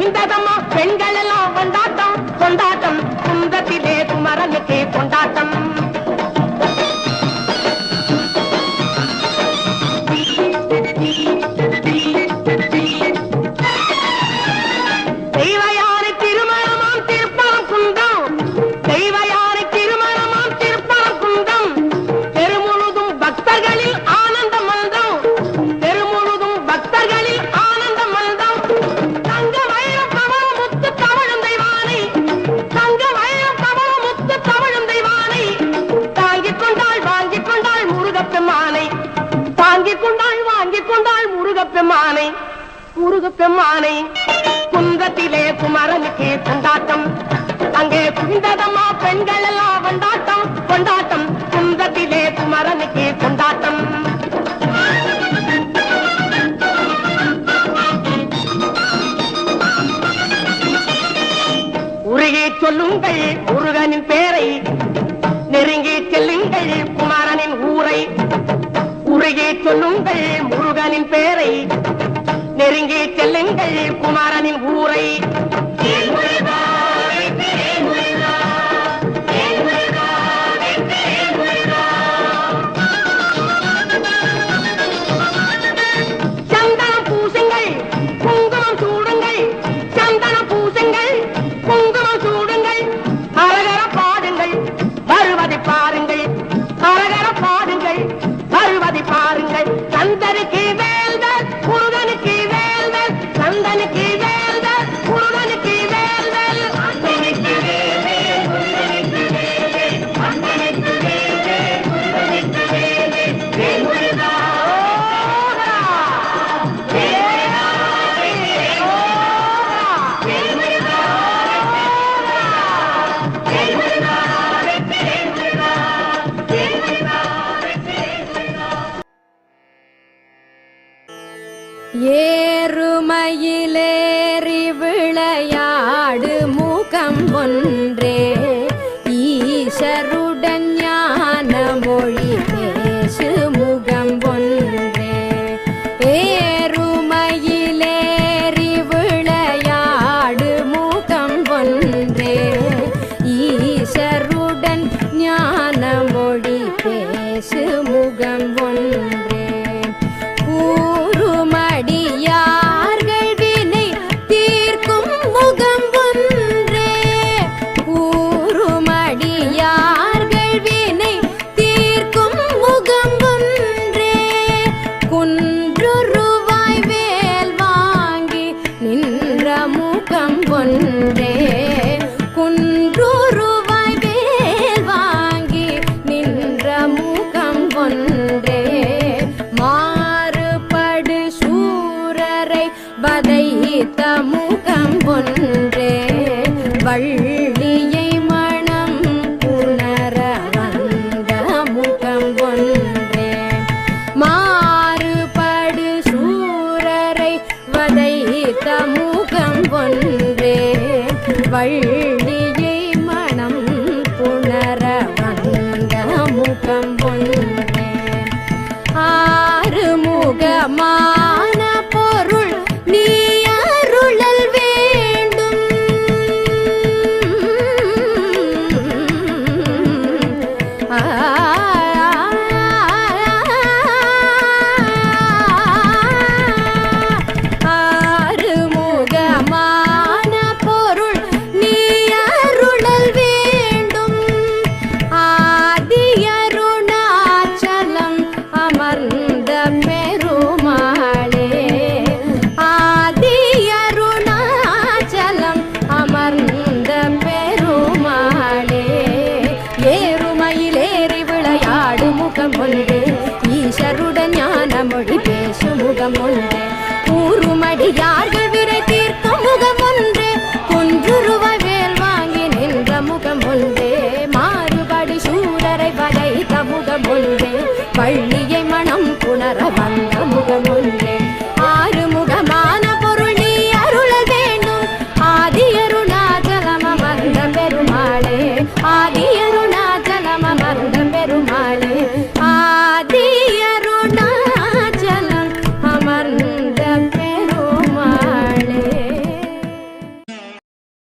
ముగిందాదమ్మా పెండ முருகு பெம்மானை குன்றத்திலே குமரனுக்கு கொண்டாட்டம். அங்கே குவிந்ததம்மா பெண்கள் எல்லாம் கொண்டாட்டம். கொண்டாட்டம் குன்றத்திலே குமரனுக்கு கொண்டாட்டம். உருகி சொல்லுங்கள் முருகனின் பேரை. நெருங்கி செல்லுங்கள் குமாரனின் ஊரை. உருகி சொல்லுங்கள் முருகனின் பேரை. கண்டீர்கள் குமாரனின் ஊரை ஏறுமயிலேறி விளையாடு மூக்கம் ஒன்று வதைத்த முகம் ஒன்றே. வள்ளியை மனம் புணர வந்த முகம் ஒன்றே. மாறுபடு சூரரை வதைத்த முகம் ஒன்றே. வள்ளியை மனம் புணர வந்த முகம் ஒன்றே. ஆறு முகமா முகமுண்டு ஈஸ்வருடன் ஞான மொழி பேசும் முகமுண்டு.